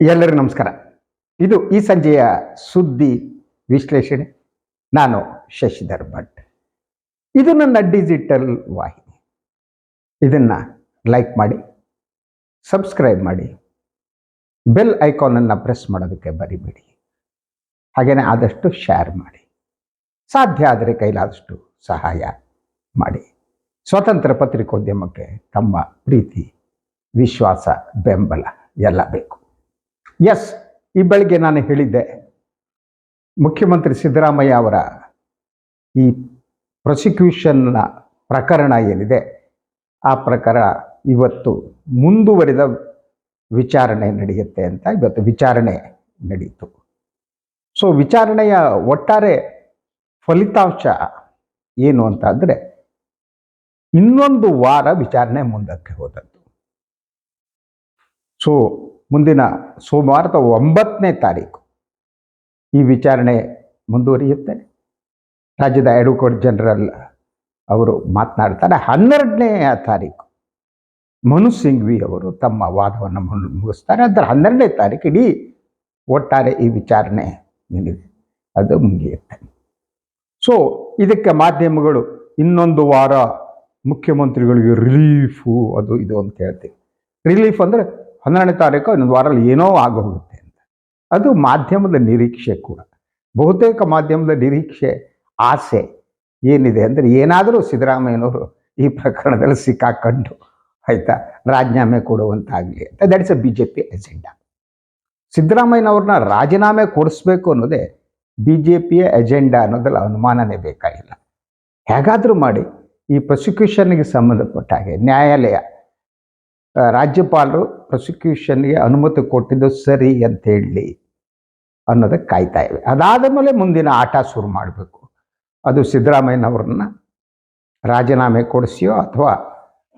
ಎಲ್ಲರಿಗೂ ನಮಸ್ಕಾರ. ಇದು ಈ ಸಂಜೆಯ ಸುದ್ದಿ ವಿಶ್ಲೇಷಣೆ. ನಾನು ಶಶಿಧರ್ ಭಟ್. ಇದು ನನ್ನ ಡಿಜಿಟಲ್ ವಾಹಿನಿ. ಇದನ್ನು ಲೈಕ್ ಮಾಡಿ, ಸಬ್ಸ್ಕ್ರೈಬ್ ಮಾಡಿ, ಬೆಲ್ ಐಕಾನನ್ನು ಪ್ರೆಸ್ ಮಾಡೋದಕ್ಕೆ ಬರಿಬೇಡಿ. ಹಾಗೆಯೇ ಆದಷ್ಟು ಶೇರ್ ಮಾಡಿ. ಸಾಧ್ಯ ಆದರೆ ಕೈಲಾದಷ್ಟು ಸಹಾಯ ಮಾಡಿ. ಸ್ವತಂತ್ರ ಪತ್ರಿಕೋದ್ಯಮಕ್ಕೆ ತಮ್ಮ ಪ್ರೀತಿ, ವಿಶ್ವಾಸ, ಬೆಂಬಲ ಎಲ್ಲ ಬೇಕು. ಎಸ್ ಈ ಬೆಳಗ್ಗೆ ನಾನು ಹೇಳಿದ್ದೆ. ಮುಖ್ಯಮಂತ್ರಿ ಸಿದ್ದರಾಮಯ್ಯ ಅವರ ಈ ಪ್ರಾಸಿಕ್ಯೂಷನ್ನ ಪ್ರಕರಣ ಏನಿದೆ, ಆ ಪ್ರಕಾರ ಇವತ್ತು ಮುಂದುವರಿದ ವಿಚಾರಣೆ ನಡೆಯುತ್ತೆ ಅಂತ ಇವತ್ತು ವಿಚಾರಣೆ ನಡೆಯಿತು ಸೊ ವಿಚಾರಣೆಯ ಒಟ್ಟಾರೆ ಫಲಿತಾಂಶ ಏನು ಅಂತ ಅಂದರೆ, ಇನ್ನೊಂದು ವಾರ ವಿಚಾರಣೆ ಮುಂದಕ್ಕೆ ಹೋದದ್ದು. ಸೊ ಮುಂದಿನ ಸೋಮವಾರದ ಒಂಬತ್ತನೇ ತಾರೀಕು ಈ ವಿಚಾರಣೆ ಮುಂದುವರಿಯುತ್ತೆ. ರಾಜ್ಯದ ಅಡ್ವೊಕೇಟ್ ಜನರಲ್ ಅವರು ಮಾತನಾಡ್ತಾರೆ, ಹನ್ನೆರಡನೇ ತಾರೀಕು ಮನು ಸಿಂಘ್ವಿ ಅವರು ತಮ್ಮ ವಾದವನ್ನು ಮುಗಿಸ್ತಾರೆ. ಅದರ ಹನ್ನೆರಡನೇ ತಾರೀಕು ಇಡೀ ಒಟ್ಟಾರೆ ಈ ವಿಚಾರಣೆ ಅದು ಮುಗಿಯುತ್ತೆ. ಸೊ ಇದಕ್ಕೆ ಮಾಧ್ಯಮಗಳು ಇನ್ನೊಂದು ವಾರ ಮುಖ್ಯಮಂತ್ರಿಗಳಿಗೆ ರಿಲೀಫು, ಅದು ಇದು ಅಂತ ಹೇಳ್ತೀವಿ. ರಿಲೀಫ್ ಅಂದರೆ ಹನ್ನೆರಡನೇ ತಾರೀಕು ಇನ್ನೊಂದು ವಾರಲ್ಲಿ ಏನೋ ಆಗೋಗುತ್ತೆ ಅಂತ. ಅದು ಮಾಧ್ಯಮದ ನಿರೀಕ್ಷೆ ಕೂಡ. ಬಹುತೇಕ ಮಾಧ್ಯಮದ ನಿರೀಕ್ಷೆ, ಆಸೆ ಏನಿದೆ ಅಂದರೆ ಏನಾದರೂ ಸಿದ್ದರಾಮಯ್ಯನವರು ಈ ಪ್ರಕರಣದಲ್ಲಿ ಸಿಕ್ಕಾಕೊಂಡು ಆಯಿತಾ, ರಾಜೀನಾಮೆ ಕೊಡುವಂತಾಗಲಿ ಅಂತ. That's a B J P agenda ಸಿದ್ದರಾಮಯ್ಯನವ್ರನ್ನ ರಾಜೀನಾಮೆ ಕೊಡಿಸ್ಬೇಕು ಅನ್ನೋದೇ ಬಿ ಜೆ ಪಿಯ ಎಜೆಂಡಾ ಅನ್ನೋದ್ರಲ್ಲಿ ಅನುಮಾನನೇ ಬೇಕಾಗಿಲ್ಲ. ಹೇಗಾದರೂ ಮಾಡಿ ಈ ಪ್ರಾಸಿಕ್ಯೂಷನ್ಗೆ ಸಂಬಂಧಪಟ್ಟ ಹಾಗೆ ನ್ಯಾಯಾಲಯ ರಾಜ್ಯಪಾಲರು ಪ್ರಾಸಿಕ್ಯೂಷನ್ಗೆ ಅನುಮತಿ ಕೊಟ್ಟಿದ್ದು ಸರಿ ಅಂತ ಹೇಳಿ ಅನ್ನೋದಕ್ಕೆ ಕಾಯ್ತಾ ಇವೆ. ಅದಾದ ಮೇಲೆ ಮುಂದಿನ ಆಟ ಶುರು ಮಾಡಬೇಕು. ಅದು ಸಿದ್ದರಾಮಯ್ಯನವ್ರನ್ನ ರಾಜೀನಾಮೆ ಕೊಡಿಸಿಯೋ ಅಥವಾ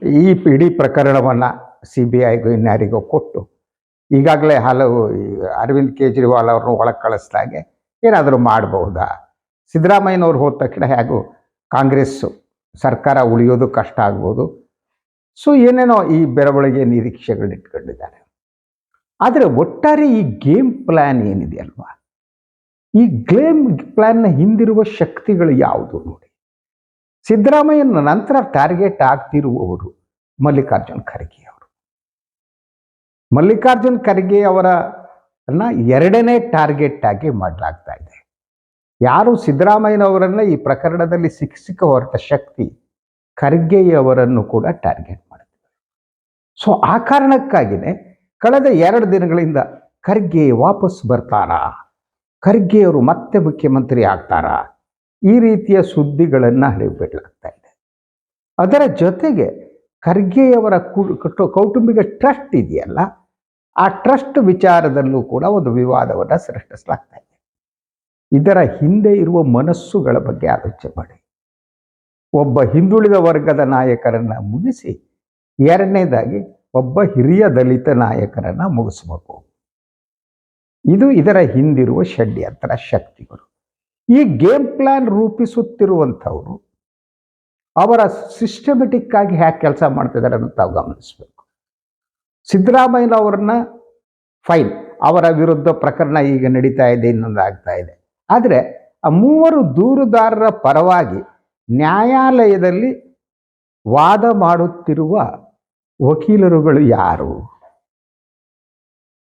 ಈ ಇಡೀ ಪ್ರಕರಣವನ್ನು ಸಿ ಬಿ ಐಗೂ ಇನ್ಯಾರಿಗೋ ಕೊಟ್ಟು ಈಗಾಗಲೇ ಹಲವು ಅರವಿಂದ್ ಕೇಜ್ರಿವಾಲ್ ಅವ್ರನ್ನ ಒಳಗೆ ಕಳಿಸ್ದಾಗೆ ಏನಾದರೂ ಮಾಡಬಹುದಾ ಸಿದ್ದರಾಮಯ್ಯನವ್ರು ಹೋದ ತಕ್ಷಣ ಹೇಗೂ ಕಾಂಗ್ರೆಸ್ಸು ಸರ್ಕಾರ ಉಳಿಯೋದು ಕಷ್ಟ ಆಗ್ಬೋದು. ಸೊ ಏನೇನೋ ಈ ಬೆರವಣಿಗೆ ನಿರೀಕ್ಷೆಗಳು ಇಟ್ಕೊಂಡಿದ್ದಾರೆ ಆದರೆ ಒಟ್ಟಾರೆ ಈ ಗೇಮ್ ಪ್ಲ್ಯಾನ್ ಏನಿದೆಯಲ್ವಾ ಈ ಗೇಮ್ ಪ್ಲ್ಯಾನ್ನ ಹಿಂದಿರುವ ಶಕ್ತಿಗಳು ಯಾವುದು ನೋಡಿ? ಸಿದ್ದರಾಮಯ್ಯನ ನಂತರ ಟಾರ್ಗೆಟ್ ಆಗ್ತಿರುವವರು ಮಲ್ಲಿಕಾರ್ಜುನ್ ಖರ್ಗೆ ಅವರು. ಮಲ್ಲಿಕಾರ್ಜುನ್ ಖರ್ಗೆ ಅವರ ಎರಡನೇ ಟಾರ್ಗೆಟ್ ಆಗಿ ಮಾಡಲಾಗ್ತಾ ಇದೆ. ಯಾರು ಸಿದ್ದರಾಮಯ್ಯನವರನ್ನ ಈ ಪ್ರಕರಣದಲ್ಲಿ ಸಿಕ್ಕಿಸಿಕ ಹೊರಟ ಶಕ್ತಿ ಖರ್ಗೆಯವರನ್ನು ಕೂಡ ಟಾರ್ಗೆಟ್ ಸೊ ಆ ಕಾರಣಕ್ಕಾಗಿಯೇ ಕಳೆದ ಎರಡು ದಿನಗಳಿಂದ ಖರ್ಗೆ ವಾಪಸ್ ಬರ್ತಾರಾ? ಖರ್ಗೆಯವರು ಮತ್ತೆ ಮುಖ್ಯಮಂತ್ರಿ ಆಗ್ತಾರಾ? ಈ ರೀತಿಯ ಸುದ್ದಿಗಳನ್ನು ಹರಿಬಿಡ್ಲಾಗ್ತಾ ಇದೆ. ಅದರ ಜೊತೆಗೆ ಖರ್ಗೆಯವರ ಕೌಟುಂಬಿಕ ಟ್ರಸ್ಟ್ ಇದೆಯಲ್ಲ, ಆ ಟ್ರಸ್ಟ್ ವಿಚಾರದಲ್ಲೂ ಕೂಡ ಒಂದು ವಿವಾದವನ್ನು ಸೃಷ್ಟಿಸಲಾಗ್ತಾ ಇದೆ. ಇದರ ಹಿಂದೆ ಇರುವ ಮನಸ್ಸುಗಳ ಬಗ್ಗೆ ಆಲೋಚನೆ ಮಾಡಿ. ಒಬ್ಬ ಹಿಂದುಳಿದ ವರ್ಗದ ನಾಯಕರನ್ನು ಮುಗಿಸಿ ಎರಡನೇದಾಗಿ ಒಬ್ಬ ಹಿರಿಯ ದಲಿತ ನಾಯಕರನ್ನು ಮುಗಿಸ್ಬೇಕು. ಇದು ಇದರ ಹಿಂದಿರುವ ಷಡ್ಯಂತರ ಶಕ್ತಿಗಳು. ಈ ಗೇಮ್ ಪ್ಲಾನ್ ರೂಪಿಸುತ್ತಿರುವಂಥವರು ಅವರ ಸಿಸ್ಟಮೆಟಿಕ್ ಆಗಿ ಹ್ಯಾಕ್ ಕೆಲಸ ಮಾಡ್ತಿದ್ದಾರೆ ಅಂತ ತಾವು ಗಮನಿಸಬೇಕು. ಸಿದ್ದರಾಮಯ್ಯನವ್ರನ್ನ ಫೈನ್, ಅವರ ವಿರುದ್ಧ ಪ್ರಕರಣ ಈಗ ನಡೀತಾ ಇದೆ, ಇನ್ನೊಂದು ಆಗ್ತಾ ಇದೆ. ಆದರೆ ಆ ಮೂವರು ದೂರುದಾರರ ಪರವಾಗಿ ನ್ಯಾಯಾಲಯದಲ್ಲಿ ವಾದ ಮಾಡುತ್ತಿರುವ ವಕೀಲರುಗಳು ಯಾರು?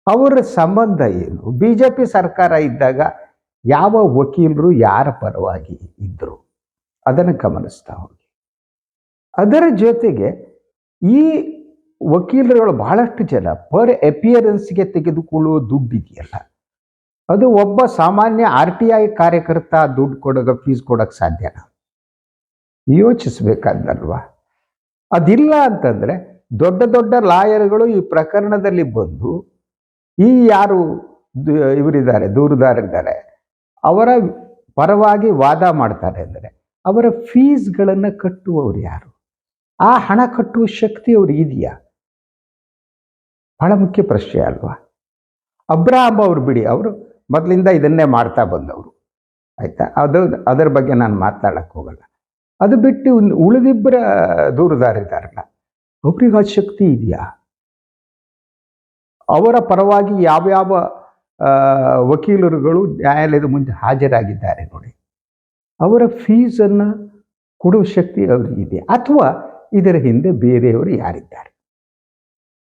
ಅವರ ಸಂಬಂಧ ಏನು? ಬಿ ಜೆ ಪಿ ಸರ್ಕಾರ ಇದ್ದಾಗ ಯಾವ ವಕೀಲರು ಯಾರ ಪರವಾಗಿ ಇದ್ದರು ಅದನ್ನು ಗಮನಿಸ್ತಾ ಹೋಗಿ. ಅದರ ಜೊತೆಗೆ ಈ ವಕೀಲರುಗಳು ಬಹಳಷ್ಟು ಜನ ಪರ್ ಅಪಿಯರೆನ್ಸ್ಗೆ ತೆಗೆದುಕೊಳ್ಳುವ ದುಡ್ಡು ಇದೆಯಲ್ಲ ಅದು ಒಬ್ಬ ಸಾಮಾನ್ಯ ಆರ್ ಟಿ ಐ ಕಾರ್ಯಕರ್ತ ದುಡ್ಡು ಕೊಡೋಕೆ ಫೀಸ್ ಕೊಡೋಕೆ ಸಾಧ್ಯನಾ? ಯೋಚಿಸ್ಬೇಕಾದಲ್ವಾ ಅದಿಲ್ಲ ಅಂತಂದ್ರೆ ದೊಡ್ಡ ದೊಡ್ಡ ಲಾಯರ್ಗಳು ಈ ಪ್ರಕರಣದಲ್ಲಿ ಬಂದು ಈ ಯಾರು ಇವರಿದ್ದಾರೆ ದೂರುದಾರಿದ್ದಾರೆ ಅವರ ಪರವಾಗಿ ವಾದ ಮಾಡ್ತಾರೆ ಅಂದರೆ ಅವರ ಫೀಸ್ಗಳನ್ನು ಕಟ್ಟುವವರು ಯಾರು? ಆ ಹಣ ಕಟ್ಟುವ ಶಕ್ತಿ ಅವ್ರಿಗೆ ಇದೆಯಾ? ಬಹಳ ಮುಖ್ಯ ಪ್ರಶ್ನೆ ಅಲ್ವಾ? ಅಬ್ರಾಹಂ ಅವರು ಬಿಡಿ, ಅವರು ಮೊದಲಿಂದ ಇದನ್ನೇ ಮಾಡ್ತಾ ಬಂದವರು. ಆಯ್ತಾ? ಅದು, ಅದರ ಬಗ್ಗೆ ನಾನು ಮಾತಾಡಕ್ಕೆ ಹೋಗಲ್ಲ. ಅದು ಬಿಟ್ಟು ಉಳಿದಿಬ್ಬರ ದೂರುದಾರಿದ್ದಾರಲ್ಲ ಅವ್ರಿಗೆ ಆ ಶಕ್ತಿ ಇದೆಯಾ? ಅವರ ಪರವಾಗಿ ಯಾವ್ಯಾವ ವಕೀಲರುಗಳು ನ್ಯಾಯಾಲಯದ ಮುಂದೆ ಹಾಜರಾಗಿದ್ದಾರೆ ನೋಡಿ. ಅವರ ಫೀಸನ್ನು ಕೊಡುವ ಶಕ್ತಿ ಅವರಿಗಿದೆ ಅಥವಾ ಇದರ ಹಿಂದೆ ಬೇರೆಯವರು ಯಾರಿದ್ದಾರೆ?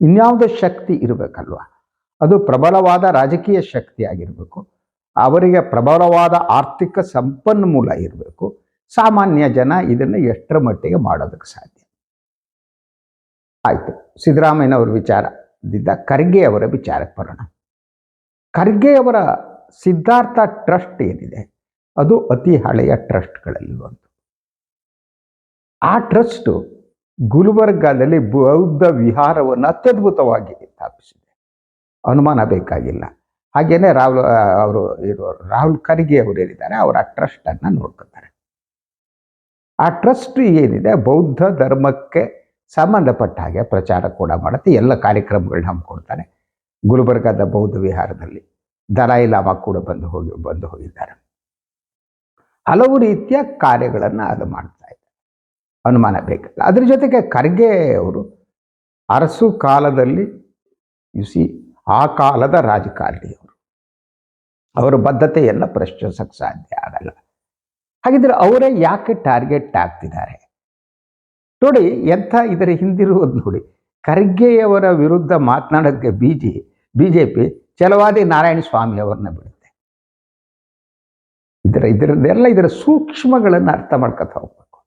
ಇನ್ಯಾವುದೋ ಶಕ್ತಿ ಇರಬೇಕಲ್ವ? ಅದು ಪ್ರಬಲವಾದ ರಾಜಕೀಯ ಶಕ್ತಿ ಆಗಿರಬೇಕು. ಅವರಿಗೆ ಪ್ರಬಲವಾದ ಆರ್ಥಿಕ ಸಂಪನ್ಮೂಲ ಇರಬೇಕು. ಸಾಮಾನ್ಯ ಜನ ಇದನ್ನು ಎಷ್ಟರ ಮಟ್ಟಿಗೆ ಮಾಡೋದಕ್ಕೆ ಸಾಧ್ಯ? ಆಯಿತು. ಸಿದ್ದರಾಮಯ್ಯನವರ ವಿಚಾರದಿಂದ ಖರ್ಗೆ ಅವರ ವಿಚಾರಕ್ಕೆ ಬರೋಣ. ಖರ್ಗೆಯವರ ಸಿದ್ಧಾರ್ಥ ಟ್ರಸ್ಟ್ ಏನಿದೆ? ಅದು ಅತಿ ಹಳೆಯ ಟ್ರಸ್ಟ್ಗಳಲ್ಲಿ ಒಂದು. ಆ ಟ್ರಸ್ಟು ಗುಲ್ಬರ್ಗಾದಲ್ಲಿ ಬೌದ್ಧ ವಿಹಾರವನ್ನು ಅತ್ಯದ್ಭುತವಾಗಿ ಸ್ಥಾಪಿಸಿದೆ. ಅನುಮಾನ ಬೇಕಾಗಿಲ್ಲ. ಹಾಗೆಯೇ ರಾಹುಲ್ ಅವರು ಇರೋ ರಾಹುಲ್ ಖರ್ಗೆ ಅವರು ಏನಿದ್ದಾರೆ ಅವರ ಟ್ರಸ್ಟನ್ನು ನೋಡ್ಕೊತಾರೆ. ಆ ಟ್ರಸ್ಟ್ ಏನಿದೆ? ಬೌದ್ಧ ಧರ್ಮಕ್ಕೆ ಸಂಬಂಧಪಟ್ಟ ಹಾಗೆ ಪ್ರಚಾರ ಕೂಡ ಮಾಡುತ್ತೆ. ಎಲ್ಲ ಕಾರ್ಯಕ್ರಮಗಳನ್ನ ಹಮ್ಮಿಕೊಡ್ತಾರೆ ಗುಲ್ಬರ್ಗಾದ ಬೌದ್ಧ ವಿಹಾರದಲ್ಲಿ ದಲಾಯಿ ಲಾಮಾ ಕೂಡ ಬಂದು ಹೋಗಿ, ಬಂದು ಹೋಗಿದ್ದಾರೆ. ಹಲವು ರೀತಿಯ ಕಾರ್ಯಗಳನ್ನು ಅದು ಮಾಡ್ತಾ ಇದ್ದಾರೆ ಅನುಮಾನ ಬೇಕಲ್ಲ. ಅದ್ರ ಜೊತೆಗೆ ಖರ್ಗೆ ಅವರು ಅರಸು ಕಾಲದಲ್ಲಿ ಯುಸಿ ಆ ಕಾಲದ ರಾಜಕಾರಣಿಯವರು ಅವರ. ಬದ್ಧತೆಯನ್ನು ಪ್ರಶ್ನಿಸಕ್ಕೆ ಸಾಧ್ಯ ಆಗಲ್ಲ. ಹಾಗಿದ್ರೆ ಅವರೇ ಯಾಕೆ ಟಾರ್ಗೆಟ್ ಆಗ್ತಿದ್ದಾರೆ? ನೋಡಿ, ಎಂಥ ಇದರ ಹಿಂದಿರುವುದು ನೋಡಿ. ಖರ್ಗೆಯವರ ವಿರುದ್ಧ ಮಾತನಾಡೋದಕ್ಕೆ B G, B J P Chalavadi Narayana Swamy ಅವರನ್ನ ಬಿಡುತ್ತೆ. ಇದರ ಇದರದೆಲ್ಲ ಇದರ ಸೂಕ್ಷ್ಮಗಳನ್ನು ಅರ್ಥ ಮಾಡ್ಕೊತ ಹೋಗ್ಬೇಕು.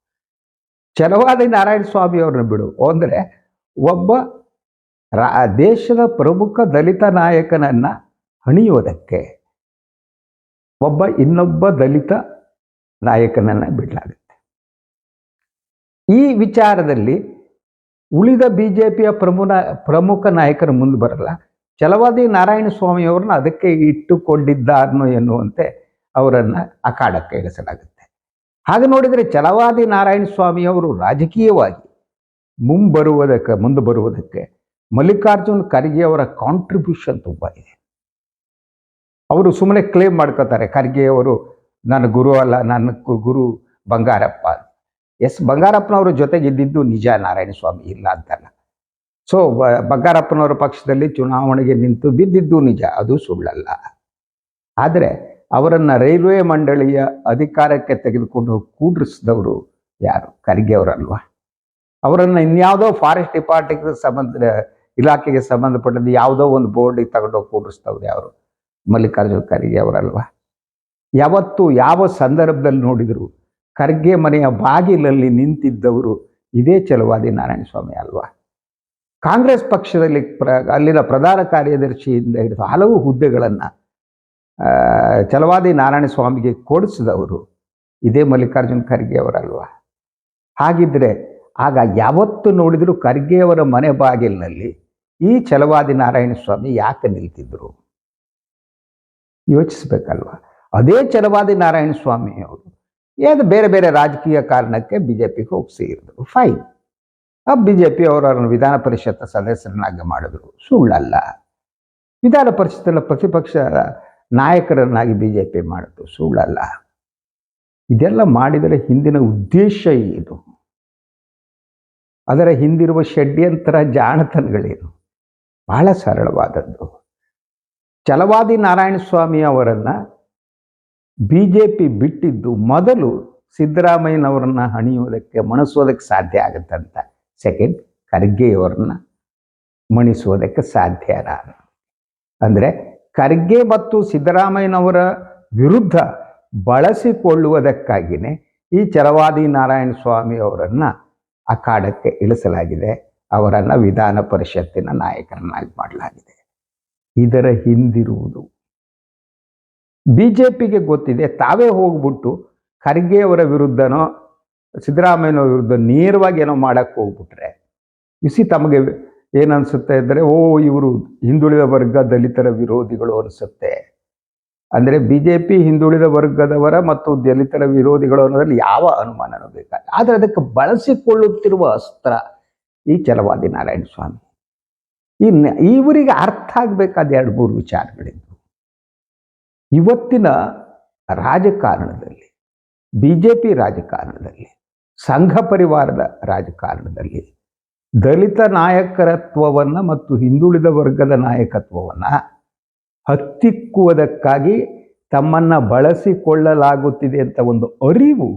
ಚಲವಾದಿ ನಾರಾಯಣ ಸ್ವಾಮಿ ಅವ್ರನ್ನ ಬಿಡು. ಅಂದರೆ ಒಬ್ಬ ರಾ, ದೇಶದ ಪ್ರಮುಖ ದಲಿತ ನಾಯಕನನ್ನ ಹಣಿಯೋದಕ್ಕೆ ಒಬ್ಬ ಇನ್ನೊಬ್ಬ ದಲಿತ ನಾಯಕನನ್ನ ಬಿಡಲಾಗುತ್ತೆ. ಈ ವಿಚಾರದಲ್ಲಿ ಉಳಿದ ಬಿ ಜೆ ಪಿಯ ಪ್ರಮುಖ ಪ್ರಮುಖ ನಾಯಕರು ಮುಂದೆ ಬರಲ್ಲ. ಛಲವಾದಿ ನಾರಾಯಣ ಸ್ವಾಮಿಯವ್ರನ್ನ ಅದಕ್ಕೆ ಇಟ್ಟುಕೊಂಡಿದ್ದಾರನೋ ಎನ್ನುವಂತೆ ಅವರನ್ನು ಅಖಾಡಕ್ಕೆ ಇಳಿಸಲಾಗುತ್ತೆ. ಹಾಗೆ ನೋಡಿದರೆ ಛಲವಾದಿ ನಾರಾಯಣ ಸ್ವಾಮಿಯವರು ರಾಜಕೀಯವಾಗಿ ಮುಂಬರುವುದಕ್ಕೆ, ಮುಂದೆ ಬರುವುದಕ್ಕೆ ಮಲ್ಲಿಕಾರ್ಜುನ್ ಖರ್ಗೆ ಅವರ ಕಾಂಟ್ರಿಬ್ಯೂಷನ್ ತುಂಬ ಇದೆ. ಅವರು ಸುಮ್ಮನೆ ಕ್ಲೇಮ್ ಮಾಡ್ಕೋತಾರೆ ಖರ್ಗೆಯವರು ನನ್ನ ಗುರು ಅಲ್ಲ, ನನ್ನ ಗುರು ಬಂಗಾರಪ್ಪ ಎಸ್ ಬಂಗಾರಪ್ಪನವ್ರ ಜೊತೆಗಿದ್ದಿದ್ದು ನಿಜ ನಾರಾಯಣ ಸ್ವಾಮಿ ಇಲ್ಲ ಅಂತಲ್ಲ. ಸೊ ಬಂಗಾರಪ್ಪನವರ ಪಕ್ಷದಲ್ಲಿ ಚುನಾವಣೆಗೆ ನಿಂತು ಬಿದ್ದಿದ್ದು ನಿಜ, ಅದು ಸುಳ್ಳಲ್ಲ. ಆದರೆ ಅವರನ್ನು ರೈಲ್ವೆ ಮಂಡಳಿಯ ಅಧಿಕಾರಕ್ಕೆ ತೆಗೆದುಕೊಂಡು ಕೂಡಿಸಿದವರು ಕೂಡ್ರಿಸಿದವರು ಯಾರು? ಖರ್ಗೆ ಅವರಲ್ವಾ? ಅವರನ್ನು ಇನ್ಯಾವುದೋ ಫಾರೆಸ್ಟ್ ಡಿಪಾರ್ಟ್ಮೆಂಟ್ ಸಂಬಂಧ, ಇಲಾಖೆಗೆ ಸಂಬಂಧಪಟ್ಟದ್ದು ಯಾವುದೋ ಒಂದು ಬೋರ್ಡಿಗೆ ತಗೊಂಡೋಗಿ ಕೂಡಿಸ್ತವ್ರು ಯಾರು? ಮಲ್ಲಿಕಾರ್ಜುನ ಖರ್ಗೆ ಅವರಲ್ವಾ? ಯಾವತ್ತು ಯಾವ ಸಂದರ್ಭದಲ್ಲಿ ನೋಡಿದ್ರು ಖರ್ಗೆ ಮನೆಯ ಬಾಗಿಲಲ್ಲಿ ನಿಂತಿದ್ದವರು ಇದೇ ಚಲವಾದಿ ನಾರಾಯಣ ಸ್ವಾಮಿ ಅಲ್ವಾ? ಕಾಂಗ್ರೆಸ್ ಪಕ್ಷದಲ್ಲಿ ಪ್ರ, ಅಲ್ಲಿನ ಪ್ರಧಾನ ಕಾರ್ಯದರ್ಶಿಯಿಂದ ಹಿಡಿದು ಹಲವು ಹುದ್ದೆಗಳನ್ನು ಚಲವಾದಿ ನಾರಾಯಣ ಸ್ವಾಮಿಗೆ ಕೊಡಿಸಿದವರು ಇದೇ ಮಲ್ಲಿಕಾರ್ಜುನ ಖರ್ಗೆ ಅವರಲ್ವಾ? ಹಾಗಿದ್ರೆ ಆಗ ಯಾವತ್ತು ನೋಡಿದರೂ ಖರ್ಗೆ ಅವರ ಮನೆ ಬಾಗಿಲಿನಲ್ಲಿ ಈ ಚಲವಾದಿ ನಾರಾಯಣ ಸ್ವಾಮಿ ಯಾಕೆ ನಿಲ್ತಿದ್ರು? ಯೋಚಿಸ್ಬೇಕಲ್ವ? ಅದೇ ಚಲವಾದಿ ನಾರಾಯಣ ಸ್ವಾಮಿ ಅವರು ಏನು ಬೇರೆ ಬೇರೆ ರಾಜಕೀಯ ಕಾರಣಕ್ಕೆ ಬಿ ಜೆ ಪಿಗೆ ಹೋಗಿ ಸೇರಿದ್ರು? ಫೈನ್ ಆ ಬಿ ಜೆ ಪಿ ಅವರನ್ನು ವಿಧಾನ ಪರಿಷತ್ ಸದಸ್ಯರನ್ನಾಗಿ ಮಾಡಿದ್ರು. ಸುಳ್ಳಲ್ಲ. ವಿಧಾನ ಪರಿಷತ್ತಿನ ಪ್ರತಿಪಕ್ಷ ನಾಯಕರನ್ನಾಗಿ ಬಿ ಜೆ ಪಿ ಮಾಡಿದ್ರು ಸುಳ್ಳಲ್ಲ. ಇದೆಲ್ಲ ಮಾಡಿದರೆ ಹಿಂದಿನ ಉದ್ದೇಶ ಏನು? ಅದರ ಹಿಂದಿರುವ ಷಡ್ಯಂತರ ಜಾಣತನಗಳೇನು? ಬಹಳ ಸರಳವಾದದ್ದು. ಛಲವಾದಿ ನಾರಾಯಣ ಸ್ವಾಮಿ ಅವರನ್ನು ಬಿ ಜೆ ಪಿ ಬಿಟ್ಟಿದ್ದು ಮೊದಲು ಸಿದ್ದರಾಮಯ್ಯನವರನ್ನು ಹಣಿಯೋದಕ್ಕೆ ಮಣಿಸೋದಕ್ಕೆ ಸಾಧ್ಯ ಆಗುತ್ತಂತ ಸೆಕೆಂಡ್ ಖರ್ಗೆಯವರನ್ನ ಮಣಿಸೋದಕ್ಕೆ ಸಾಧ್ಯ ಅಲ್ಲ ಅಂದರೆ ಖರ್ಗೆ ಮತ್ತು ಸಿದ್ದರಾಮಯ್ಯನವರ ವಿರುದ್ಧ ಬಳಸಿಕೊಳ್ಳುವುದಕ್ಕಾಗಿಯೇ ಈ ಚರವಾದಿ ನಾರಾಯಣ ಸ್ವಾಮಿ ಅವರನ್ನು ಅಖಾಡಕ್ಕೆ ಇಳಿಸಲಾಗಿದೆ. ಅವರನ್ನು ವಿಧಾನ ಪರಿಷತ್ತಿನ ನಾಯಕರನ್ನಾಗಿ ಮಾಡಲಾಗಿದೆ. ಇದರ ಹಿಂದಿರುವುದು ಬಿ ಜೆ ಪಿಗೆ ಗೊತ್ತಿದೆ, ತಾವೇ ಹೋಗ್ಬಿಟ್ಟು ಖರ್ಗೆಯವರ ವಿರುದ್ಧನೋ, ಸಿದ್ದರಾಮಯ್ಯನವ್ರ ವಿರುದ್ಧ ನೇರವಾಗಿ ಏನೋ ಮಾಡೋಕ್ಕೆ ಹೋಗ್ಬಿಟ್ರೆ ಇಸಿ ತಮಗೆ ಏನನ್ಸುತ್ತೆ ಅಂದರೆ, ಓ, ಇವರು ಹಿಂದುಳಿದ ವರ್ಗ ದಲಿತರ ವಿರೋಧಿಗಳು ಅನಿಸುತ್ತೆ. ಅಂದರೆ ಬಿ ಜೆ ಪಿ ಹಿಂದುಳಿದ ವರ್ಗದವರ ಮತ್ತು ದಲಿತರ ವಿರೋಧಿಗಳು ಅನ್ನೋದ್ರಲ್ಲಿ ಯಾವ ಅನುಮಾನನೂ ಬೇಕಾಗಿಲ್ಲ. ಆದರೆ ಅದಕ್ಕೆ ಬಳಸಿಕೊಳ್ಳುತ್ತಿರುವ ಅಸ್ತ್ರ ಈ ಚಲವಾದಿ ನಾರಾಯಣ ಸ್ವಾಮಿ. ಈ ಇವರಿಗೆ ಅರ್ಥ ಆಗಬೇಕಾದ ಎರಡು, ಮೂರು ವಿಚಾರಗಳಿದ್ವು ಇವತ್ತಿನ ರಾಜಕಾರಣದಲ್ಲಿ ಬಿ ಜೆ ಪಿ ರಾಜಕಾರಣದಲ್ಲಿ, ಸಂಘ ಪರಿವಾರದ ರಾಜಕಾರಣದಲ್ಲಿ ದಲಿತ ನಾಯಕರತ್ವವನ್ನು ಮತ್ತು ಹಿಂದುಳಿದ ವರ್ಗದ ನಾಯಕತ್ವವನ್ನು ಹತ್ತಿಕ್ಕುವುದಕ್ಕಾಗಿ ತಮ್ಮನ್ನು ಬಳಸಿಕೊಳ್ಳಲಾಗುತ್ತಿದೆ ಅಂತ ಒಂದು ಅರಿವು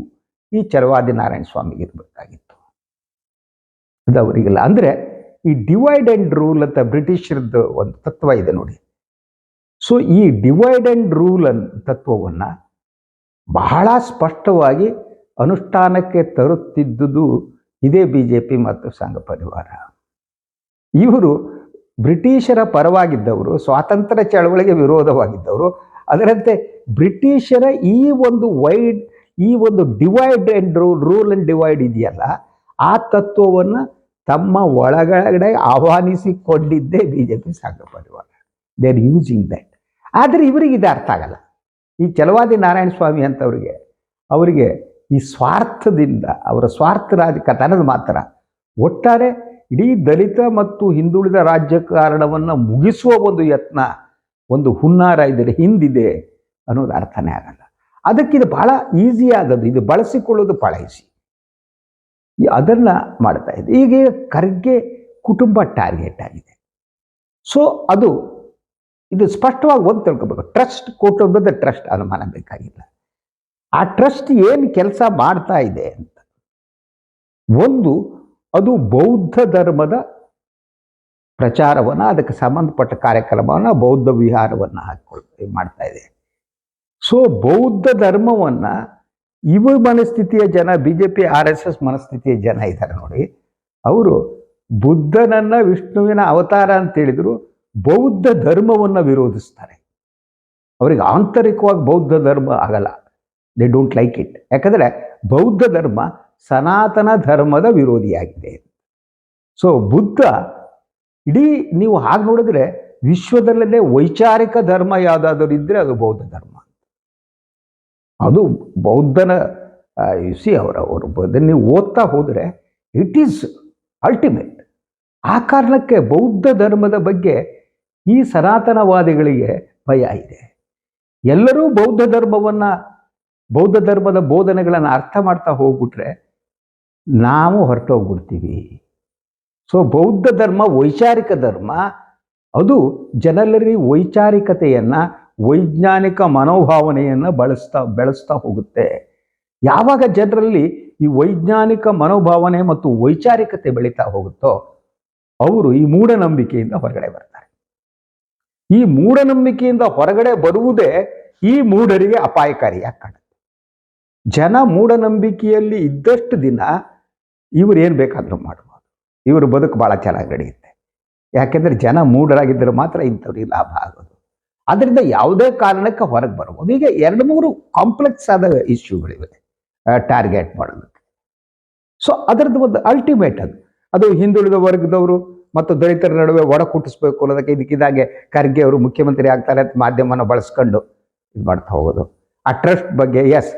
ಈ ಚರವಾದಿ ನಾರಾಯಣ ಸ್ವಾಮಿಗೆ ಇರಬೇಕಾಗಿತ್ತು. ಅದು ಅವರಿಗಿಲ್ಲ. ಅಂದರೆ ಈ ಡಿವೈಡ್ ಆ್ಯಂಡ್ ರೂಲ್ ಅಂತ ಬ್ರಿಟಿಷರದ್ದು ಒಂದು ತತ್ವ ಇದೆ ನೋಡಿ. ಸೊ ಈ ಡಿವೈಡ್ ಆ್ಯಂಡ್ ರೂಲ್ ಅನ್ ತತ್ವವನ್ನು ಬಹಳ ಸ್ಪಷ್ಟವಾಗಿ ಅನುಷ್ಠಾನಕ್ಕೆ ತರುತ್ತಿದ್ದುದು ಇದೇ ಬಿ ಜೆ ಪಿ ಮತ್ತು ಸಂಘ ಪರಿವಾರ. ಇವರು ಬ್ರಿಟಿಷರ ಪರವಾಗಿದ್ದವರು, ಸ್ವಾತಂತ್ರ್ಯ ಚಳವಳಿಗೆ ವಿರೋಧವಾಗಿದ್ದವರು, ಅದರಂತೆ ಬ್ರಿಟಿಷರ ಈ ಒಂದು ವೈಡ್ ಈ ಒಂದು divide and rule rule and divide ಇದೆಯಲ್ಲ, ಆ ತತ್ವವನ್ನು ತಮ್ಮ ಒಳಗಡೆ ಆಹ್ವಾನಿಸಿಕೊಂಡಿದ್ದೇ ಬಿ ಜೆ ಪಿ ಸಂಘ ಪರಿವಾರ. ದೇ ಆರ್ ಯೂಸಿಂಗ್ ದಟ್ ಆದರೆ ಇವರಿಗೆ ಇದು ಅರ್ಥ ಆಗಲ್ಲ. ಈ ಚಲವಾದಿ ನಾರಾಯಣ ಸ್ವಾಮಿ ಅಂತವರಿಗೆ, ಅವರಿಗೆ ಈ ಸ್ವಾರ್ಥದಿಂದ, ಅವರ ಸ್ವಾರ್ಥ ರಾಜಕತನದ ಮಾತ್ರ ಒಟ್ಟಾರೆ ಇಡೀ ದಲಿತ ಮತ್ತು ಹಿಂದುಳಿದ ರಾಜ್ಯಕಾರಣವನ್ನು ಮುಗಿಸುವ ಒಂದು ಯತ್ನ, ಒಂದು ಹುನ್ನಾರ ಇದರ ಹಿಂದಿದೆ ಅನ್ನೋದು ಅರ್ಥನೇ ಆಗಲ್ಲ. ಅದಕ್ಕಿದು ಭಾಳ ಈಸಿ ಆದದ್ದು, ಇದು ಬಳಸಿಕೊಳ್ಳೋದು ಬಹಳ ಈಸಿ ಅದನ್ನು ಮಾಡ್ತಾ ಇದೆ ಈಗ ಖರ್ಗೆ ಕುಟುಂಬ ಟಾರ್ಗೆಟ್ ಆಗಿದೆ. ಸೊ ಅದು ಇದು ಸ್ಪಷ್ಟವಾಗಿ ಒಂದು ತಿಳ್ಕೊಬೇಕು. ಟ್ರಸ್ಟ್ ಕುಟುಂಬದ ಟ್ರಸ್ಟ್ ಅನುಮಾನ ಬೇಕಾಗಿಲ್ಲ. ಆ ಟ್ರಸ್ಟ್ ಏನು ಕೆಲಸ ಮಾಡ್ತಾ ಇದೆ ಅಂತ. ಒಂದು, ಅದು ಬೌದ್ಧ ಧರ್ಮದ ಪ್ರಚಾರವನ್ನು, ಅದಕ್ಕೆ ಸಂಬಂಧಪಟ್ಟ ಕಾರ್ಯಕ್ರಮವನ್ನು, ಬೌದ್ಧ ವಿಹಾರವನ್ನು ಹಾಕೊಳ್ ಮಾಡ್ತಾ ಇದೆ. ಸೊ ಬೌದ್ಧ ಧರ್ಮವನ್ನು ಇವ ಮನಸ್ಥಿತಿಯ ಜನ B J P R S S ಮನಸ್ಥಿತಿಯ ಜನ ಇದ್ದಾರೆ ನೋಡಿ. ಅವರು ಬುದ್ಧನನ್ನ ವಿಷ್ಣುವಿನ ಅವತಾರ ಅಂತ ಹೇಳಿದ್ರು. ಬೌದ್ಧ ಧರ್ಮವನ್ನು ವಿರೋಧಿಸ್ತಾರೆ. ಅವರಿಗೆ ಆಂತರಿಕವಾಗಿ ಬೌದ್ಧ ಧರ್ಮ ಆಗಲ್ಲ. ದೇ ಡೋಂಟ್ ಲೈಕ್ ಇಟ್ ಯಾಕಂದರೆ ಬೌದ್ಧ ಧರ್ಮ ಸನಾತನ ಧರ್ಮದ ವಿರೋಧಿಯಾಗಿದೆ. ಸೊ ಬುದ್ಧ ಇಡೀ ನೀವು ಹಾಗೆ ನೋಡಿದ್ರೆ ವಿಶ್ವದಲ್ಲೇ ವೈಚಾರಿಕ ಧರ್ಮ ಯಾವುದಾದ್ರೂ ಇದ್ದರೆ ಅದು ಬೌದ್ಧ ಧರ್ಮ ಅದು ಬೌದ್ಧನ ಸಿ ಅವರ, ಅವರು ನೀವು ಓದ್ತಾ ಹೋದರೆ ಇಟ್ ಈಸ್ ಅಲ್ಟಿಮೇಟ್ ಆ ಕಾರಣಕ್ಕೆ ಬೌದ್ಧ ಧರ್ಮದ ಬಗ್ಗೆ ಈ ಸನಾತನವಾದಿಗಳಿಗೆ ಭಯ ಇದೆ. ಎಲ್ಲರೂ ಬೌದ್ಧ ಧರ್ಮವನ್ನು, ಬೌದ್ಧ ಧರ್ಮದ ಬೋಧನೆಗಳನ್ನು ಅರ್ಥ ಮಾಡ್ತಾ ಹೋಗ್ಬಿಟ್ರೆ ನಾವು ಹೊರಟೋಗ್ಬಿಡ್ತೀವಿ. ಸೊ ಬೌದ್ಧ ಧರ್ಮ, ವೈಚಾರಿಕ ಧರ್ಮ, ಅದು ಜನರಲ್ಲಿ ವೈಚಾರಿಕತೆಯನ್ನು, ವೈಜ್ಞಾನಿಕ ಮನೋಭಾವನೆಯನ್ನು ಬಳಸ್ತಾ, ಬೆಳೆಸ್ತಾ ಹೋಗುತ್ತೆ. ಯಾವಾಗ ಜನರಲ್ಲಿ ಈ ವೈಜ್ಞಾನಿಕ ಮನೋಭಾವನೆ ಮತ್ತು ವೈಚಾರಿಕತೆ ಬೆಳೀತಾ ಹೋಗುತ್ತೋ, ಅವರು ಈ ಮೂಢನಂಬಿಕೆಯಿಂದ ಹೊರಗಡೆ ಬರ್ತಾರೆ ಈ ಮೂಢನಂಬಿಕೆಯಿಂದ ಹೊರಗಡೆ ಬರುವುದೇ ಈ ಮೂಢರಿಗೆ ಅಪಾಯಕಾರಿಯಾಗಿ ಕಾಣುತ್ತೆ ಜನ ಮೂಢನಂಬಿಕೆಯಲ್ಲಿ ಇದ್ದಷ್ಟು ದಿನ ಇವರು ಏನು ಬೇಕಾದರೂ ಮಾಡ್ಬೋದು. ಇವರು ಬದುಕು ಭಾಳ ಚೆನ್ನಾಗಿ ನಡೆಯುತ್ತೆ. ಯಾಕೆಂದರೆ ಜನ ಮೂಢರಾಗಿದ್ದರೆ ಮಾತ್ರ ಇಂಥವ್ರಿಗೆ ಲಾಭ ಆಗೋದು. ಅದರಿಂದ ಯಾವುದೇ ಕಾರಣಕ್ಕೆ ಹೊರಗೆ ಬರ್ಬೋದು ಈಗ ಎರಡು ಮೂರು ಕಾಂಪ್ಲೆಕ್ಸ್ ಆದ ಇಶ್ಯೂಗಳಿವೆ ಟಾರ್ಗೆಟ್ ಮಾಡೋದಕ್ಕೆ. ಸೊ ಅದರದ್ದು ಒಂದು ಅಲ್ಟಿಮೇಟ್ ಅದು. ಅದು ಹಿಂದುಳಿದ ವರ್ಗದವರು ಮತ್ತು ದಲಿತರ ನಡುವೆ ಒಡ ಕುಟ್ಟಿಸ್ಬೇಕು ಅನ್ನೋದಕ್ಕೆ ಇದಕ್ಕಿದಾಗೆ ಖರ್ಗೆ ಅವರು ಮುಖ್ಯಮಂತ್ರಿ ಆಗ್ತಾರೆ ಅಂತ ಮಾಧ್ಯಮನ ಬಳಸ್ಕೊಂಡು ಇದು ಮಾಡ್ತಾ ಹೋಗೋದು. ಆ ಟ್ರಸ್ಟ್ ಬಗ್ಗೆ ಎಸ್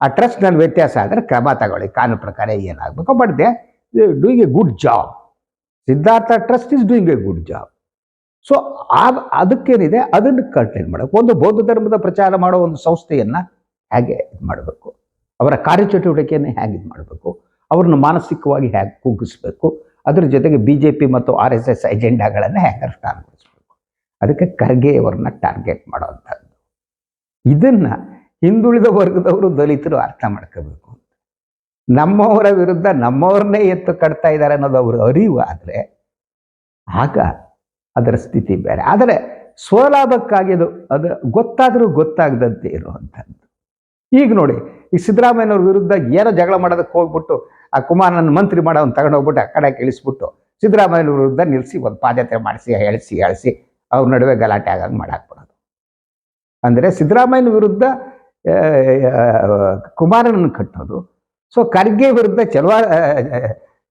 ಆ ಟ್ರಸ್ಟ್ನಲ್ಲಿ ವ್ಯತ್ಯಾಸ ಆದರೆ ಕ್ರಮ ತಗೊಳ್ಳಿ, ಕಾನೂನು ಪ್ರಕಾರ ಏನಾಗಬೇಕು but they doing a good job Siddhartha trust is doing a good job so ಆ ಅದಕ್ಕೇನಿದೆ? ಅದನ್ನು ಕಂಟೈನ್ ಮಾಡಬೇಕು. ಒಂದು ಬೌದ್ಧ ಧರ್ಮದ ಪ್ರಚಾರ ಮಾಡೋ ಒಂದು ಸಂಸ್ಥೆಯನ್ನು ಹೇಗೆ ಇದು ಮಾಡಬೇಕು? ಅವರ ಕಾರ್ಯಚಟುವಟಿಕೆಯನ್ನು ಹೇಗೆ ಇದು ಮಾಡಬೇಕು? ಅವ್ರನ್ನ ಮಾನಸಿಕವಾಗಿ ಹೇಗೆ ಕುಗ್ಗಿಸ್ಬೇಕು? ಅದ್ರ ಜೊತೆಗೆ ಬಿ ಜೆ ಪಿ ಮತ್ತು ಆರ್ ಎಸ್ ಎಸ್ ಎಜೆಂಡಾಗಳನ್ನು ಅನುಷ್ಠಾನಗೊಳಿಸ್ಬೇಕು ಅದಕ್ಕೆ ಖರ್ಗೆ ಅವರನ್ನ ಟಾರ್ಗೆಟ್ ಮಾಡೋವಂಥದ್ದು. ಇದನ್ನು ಹಿಂದುಳಿದ ವರ್ಗದವರು ದಲಿತರು ಅರ್ಥ ಮಾಡ್ಕೋಬೇಕು ನಮ್ಮವರ ವಿರುದ್ಧ ನಮ್ಮವ್ರನ್ನೇ ಎತ್ತು ಕಟ್ತಾ ಇದ್ದಾರೆ ಅನ್ನೋದು ಅವರು ಅರಿವು ಆದರೆ, ಆಗ ಅದರ ಸ್ಥಿತಿ ಬೇರೆ. ಆದರೆ ಸ್ವಲಾಭಕ್ಕಾಗಿ ಅದು ಅದು ಗೊತ್ತಾದರೂ ಗೊತ್ತಾಗದಂತೆ ಇರುವಂಥದ್ದು. ಈಗ ನೋಡಿ, ಈ ಸಿದ್ದರಾಮಯ್ಯನವ್ರ ವಿರುದ್ಧ ಏನೋ ಜಗಳ ಮಾಡೋದಕ್ಕೆ ಹೋಗ್ಬಿಟ್ಟು ಆ ಕುಮಾರನ ಮಂತ್ರಿ ಮಾಡೋ ತಗೊಂಡು ಹೋಗ್ಬಿಟ್ಟು ಆ ಕಡೆ ಇಳಿಸ್ಬಿಟ್ಟು ಸಿದ್ದರಾಮಯ್ಯನವ್ರ ವಿರುದ್ಧ ನಿಲ್ಲಿಸಿ ಒಂದು ಪಾದಯಾತ್ರೆ ಮಾಡಿಸಿ ಎಳಿಸಿ ಎಳಿಸಿ ಅವ್ರ ನಡುವೆ ಗಲಾಟೆ ಆಗಂಗೆ ಮಾಡಾಕ್ಬಿಡೋದು. ಅಂದರೆ ಸಿದ್ದರಾಮಯ್ಯನ ವಿರುದ್ಧ ಕುಮಾರನನ್ನು ಕಟ್ಟೋದು, ಸೊ ಖರ್ಗೆ ವಿರುದ್ಧ ಚಲವಾ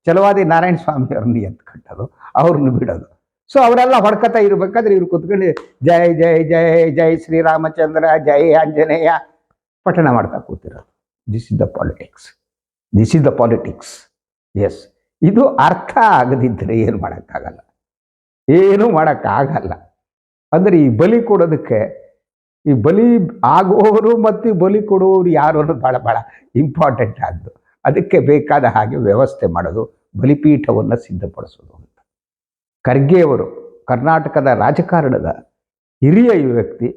ಚಲವಾದಿ ನಾರಾಯಣ ಸ್ವಾಮಿ ಅವ್ರನ್ನ ಎತ್ತು ಕಟ್ಟೋದು, ಅವ್ರನ್ನ ಬಿಡೋದು. ಸೊ ಅವರೆಲ್ಲ ಹೊಡ್ಕತಾ ಇರ್ಬೇಕಾದ್ರೆ ಇವ್ರು ಕುತ್ಕೊಂಡು ಜೈ ಜೈ ಜೈ ಜೈ ಶ್ರೀರಾಮಚಂದ್ರ, ಜೈ ಆಂಜನೇಯ ಪಠಣ ಮಾಡ್ತಾ ಕೂತಿರೋದು. This is the politics this is the politics yes ಇದು ಅರ್ಥ ಆಗದಿದ್ದರೆ ಏನು ಮಾಡೋಕ್ಕಾಗಲ್ಲ. ಏನೂ ಮಾಡೋಕ್ಕಾಗಲ್ಲ. ಅಂದರೆ ಈ ಬಲಿ ಕೊಡೋದಕ್ಕೆ, ಈ ಬಲಿ ಆಗುವವರು ಮತ್ತು ಬಲಿ ಕೊಡುವವರು ಯಾರು ಅನ್ನೋದು ಭಾಳ ಭಾಳ ಇಂಪಾರ್ಟೆಂಟ್ ಆದ್ದು. ಅದಕ್ಕೆ ಬೇಕಾದ ಹಾಗೆ ವ್ಯವಸ್ಥೆ ಮಾಡೋದು, ಬಲಿಪೀಠವನ್ನು ಸಿದ್ಧಪಡಿಸೋದು ಅಂತ. ಖರ್ಗೆಯವರು ಕರ್ನಾಟಕದ ರಾಜಕಾರಣದ ಹಿರಿಯ ವ್ಯಕ್ತಿ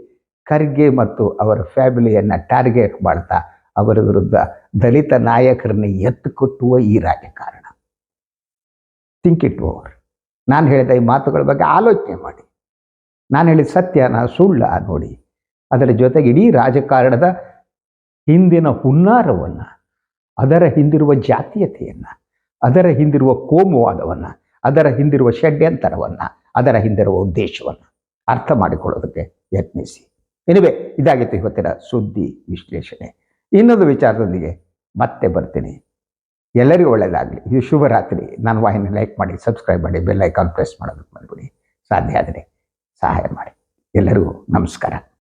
ಖರ್ಗೆ ಮತ್ತು ಅವರ ಫ್ಯಾಮಿಲಿಯನ್ನು ಟಾರ್ಗೆಟ್ ಮಾಡ್ತಾ ಅವರ ವಿರುದ್ಧ ದಲಿತ ನಾಯಕರನ್ನ ಎತ್ತು ಕಟ್ಟುವ ಈ ರಾಜಕಾರಣ. ಥಿಂಕ್ ಇಟ್ ಓವರ್ ನಾನು ಹೇಳಿದ ಈ ಮಾತುಗಳ ಬಗ್ಗೆ ಆಲೋಚನೆ ಮಾಡಿ. ನಾನು ಹೇಳಿದ ಸತ್ಯನ ಸುಳ್ಳ ನೋಡಿ. ಅದರ ಜೊತೆಗೆ ಇಡೀ ರಾಜಕಾರಣದ ಹಿಂದಿನ ಹುನ್ನಾರವನ್ನು, ಅದರ ಹಿಂದಿರುವ ಜಾತೀಯತೆಯನ್ನು, ಅದರ ಹಿಂದಿರುವ ಕೋಮುವಾದವನ್ನು, ಅದರ ಹಿಂದಿರುವ ಷಡ್ಯಂತರವನ್ನು, ಅದರ ಹಿಂದಿರುವ ಉದ್ದೇಶವನ್ನು ಅರ್ಥ ಮಾಡಿಕೊಳ್ಳೋದಕ್ಕೆ ಯತ್ನಿಸಿ. ಎನಿವೆ ಇದಾಗಿತ್ತು ಇವತ್ತಿನ ಸುದ್ದಿ ವಿಶ್ಲೇಷಣೆ. ಇನ್ನೊಂದು ವಿಚಾರದೊಂದಿಗೆ ಮತ್ತೆ ಬರ್ತೀನಿ. ಎಲ್ಲರಿಗೂ ಒಳ್ಳೆಯದಾಗಲಿ ಇದು ಶುಭರಾತ್ರಿ. ನನ್ನ ವಾಹಿನಿ ಲೈಕ್ ಮಾಡಿ, ಸಬ್ಸ್ಕ್ರೈಬ್ ಮಾಡಿ, ಬೆಲ್ ಐಕಾನ್ ಪ್ರೆಸ್ ಮಾಡೋದಕ್ಕೆ ಬಂದ್ಬಿಡಿ ಸಾಧ್ಯ ಆದರೆ ಸಹಾಯ ಮಾಡಿ. ಎಲ್ಲರಿಗೂ ನಮಸ್ಕಾರ.